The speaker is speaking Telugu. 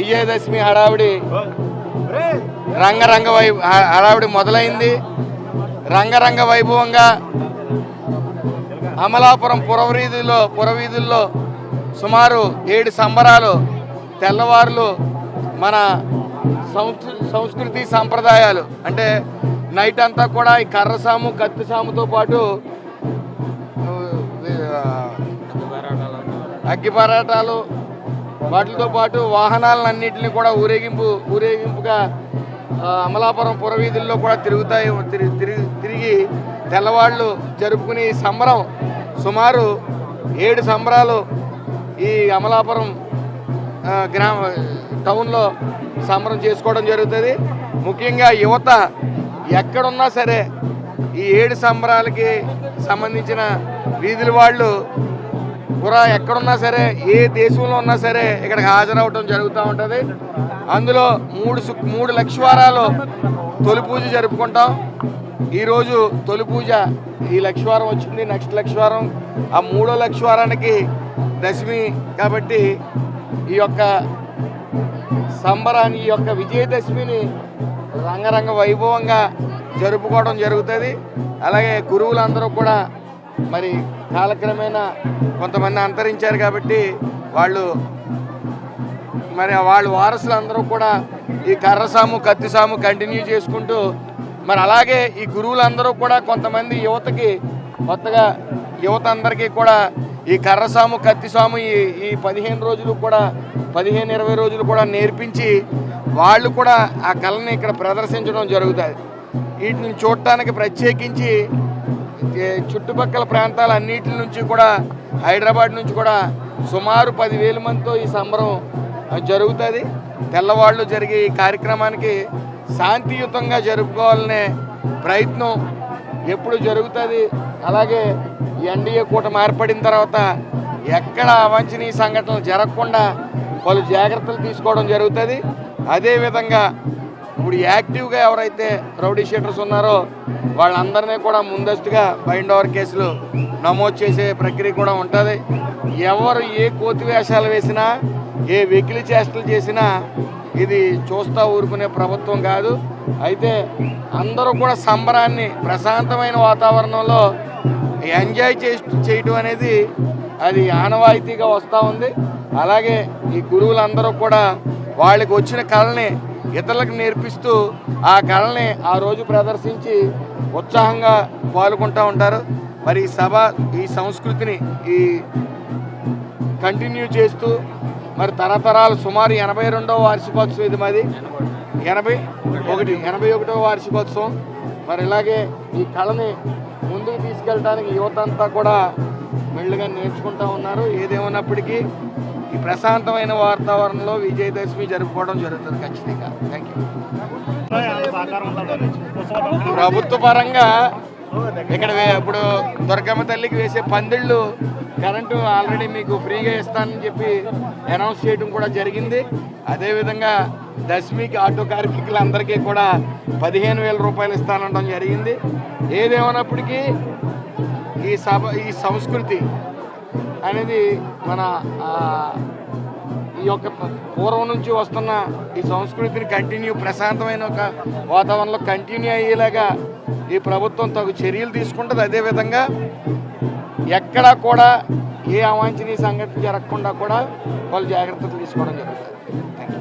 విజయదశమి హడావిడి. రంగరంగ వై హడావిడి మొదలైంది. రంగరంగ వైభవంగా అమలాపురం పురవీధుల్లో పురవీధుల్లో సుమారు ఏడు సంబరాలు తెల్లవారులు మన సంస్కృతి సాంప్రదాయాలు. అంటే నైట్ అంతా కూడా ఈ కర్ర సాము కత్తి సాముతో పాటు అగ్గిపరాటాలు వాటితో పాటు వాహనాలన్నింటినీ కూడా ఊరేగింపు ఊరేగింపుగా అమలాపురం పురవీధుల్లో కూడా తిరుగుతాయి తిరిగి తిరిగి తెల్లవాళ్ళు జరుపుకునే సంబరం సుమారు ఏడు సంబరాలు ఈ అమలాపురం గ్రామ టౌన్లో సంబరం చేసుకోవడం జరుగుతుంది. ముఖ్యంగా యువత ఎక్కడున్నా సరే ఈ ఏడు సంబరాలకి సంబంధించిన వీధుల వాళ్ళు కూడా ఎక్కడున్నా సరే ఏ దేశంలో ఉన్నా సరే ఇక్కడికి హాజరవటం జరుగుతూ ఉంటుంది. అందులో మూడు సు- మూడు లక్షవారాలు తొలి పూజ జరుపుకుంటాం. ఈరోజు తొలి పూజ ఈ లక్షవారం వచ్చింది నెక్స్ట్ లక్షవారం. ఆ మూడో లక్షవారానికి దశమి కాబట్టి ఈ యొక్క సంబరాన్ని ఈ యొక్క విజయదశమిని రంగరంగ వైభవంగా జరుపుకోవడం జరుగుతుంది. అలాగే గురువులందరూ కూడా మరి కాలక్రమేణా కొంతమంది అంతరించారు కాబట్టి వాళ్ళు మరి వాళ్ళ వారసులు అందరూ కూడా ఈ కర్రసాము కత్తిసాము కంటిన్యూ చేసుకుంటూ మరి అలాగే ఈ గురువులందరూ కూడా కొంతమంది యువతకి కొత్తగా యువత అందరికీ కూడా ఈ కర్రసాము కత్తిసాము ఈ ఈ పదిహేను రోజులు కూడా పదిహేను ఇరవై రోజులు కూడా నేర్పించి వాళ్ళు కూడా ఆ కళని ఇక్కడ ప్రదర్శించడం జరుగుతుంది. వీటిని చూడటానికి ప్రత్యేకించి చుట్టుపక్కల ప్రాంతాల అన్నిటి నుంచి కూడా హైదరాబాద్ నుంచి కూడా సుమారు పదివేల మందితో ఈ సంబరం జరుగుతుంది. తెల్లవాళ్ళు జరిగే ఈ కార్యక్రమానికి శాంతియుతంగా జరుపుకోవాలనే ప్రయత్నం ఎప్పుడు జరుగుతుంది. అలాగే ఎన్డీఏ కూటమి ఏర్పడిన తర్వాత ఎక్కడ అవాంఛనీయ సంఘటనలు జరగకుండా పలు జాగ్రత్తలు తీసుకోవడం జరుగుతుంది. అదేవిధంగా ఇప్పుడు యాక్టివ్గా ఎవరైతే రౌడీ షీటర్స్ ఉన్నారో వాళ్ళందరినీ కూడా ముందస్తుగా బైండ్ ఓవర్ కేసులు నమోదు చేసే ప్రక్రియ కూడా ఉంటుంది. ఎవరు ఏ కోతి వేషాలు వేసినా ఏ వెకిలి చేష్టలు చేసినా ఇది చూస్తా ఊరుకునే ప్రభుత్వం కాదు. అయితే అందరూ కూడా సంబరాన్ని ప్రశాంతమైన వాతావరణంలో ఎంజాయ్ చే చేయటం అనేది అది ఆనవాయితీగా వస్తూ ఉంది. అలాగే ఈ గురువులందరూ కూడా వాళ్ళకి వచ్చిన కళని ఇతరులకు నేర్పిస్తూ ఆ కళని ఆ రోజు ప్రదర్శించి ఉత్సాహంగా పాల్గొంటూ ఉంటారు. మరి ఈ సభ ఈ సంస్కృతిని ఈ కంటిన్యూ చేస్తూ మరి తరతరాలు సుమారు ఎనభై రెండవ వార్షికోత్సవం ఇది మాది. ఎనభై ఒకటి ఎనభై ఒకటవ వార్షికోత్సవం. మరి ఇలాగే ఈ కళని ముందుకు తీసుకెళ్ళడానికి యువత అంతా కూడా మెళ్ళుగా నేర్చుకుంటా ఉన్నారు. ఏదేమన్నప్పటికీ ఈ ప్రశాంతమైన వాతావరణంలో విజయదశమి జరుపుకోవడం జరుగుతుంది ఖచ్చితంగా. థ్యాంక్ యూ ప్రభుత్వ పరంగా ఇక్కడ ఇప్పుడు దుర్గమ్మ తల్లికి వేసే పందిళ్ళు కరెంటు ఆల్రెడీ మీకు ఫ్రీగా ఇస్తానని చెప్పి అనౌన్స్ చేయడం కూడా జరిగింది. అదేవిధంగా దశమికి ఆటో కార్మికులందరికీ కూడా పదిహేను వేల రూపాయలు ఇస్తానడం జరిగింది. ఏదేమన్నప్పటికీ ఈ సభ ఈ సంస్కృతి అనేది మన ఈ యొక్క పూర్వం నుంచి వస్తున్న ఈ సంస్కృతిని కంటిన్యూ ప్రశాంతమైన ఒక వాతావరణంలో కంటిన్యూ అయ్యేలాగా ఈ ప్రభుత్వం తగు చర్యలు తీసుకుంటుంది. అదేవిధంగా ఎక్కడా కూడా ఏ అవాంఛనీయ సంఘటన జరగకుండా కూడా వాళ్ళు జాగ్రత్తలు తీసుకోవడం జరుగుతుంది.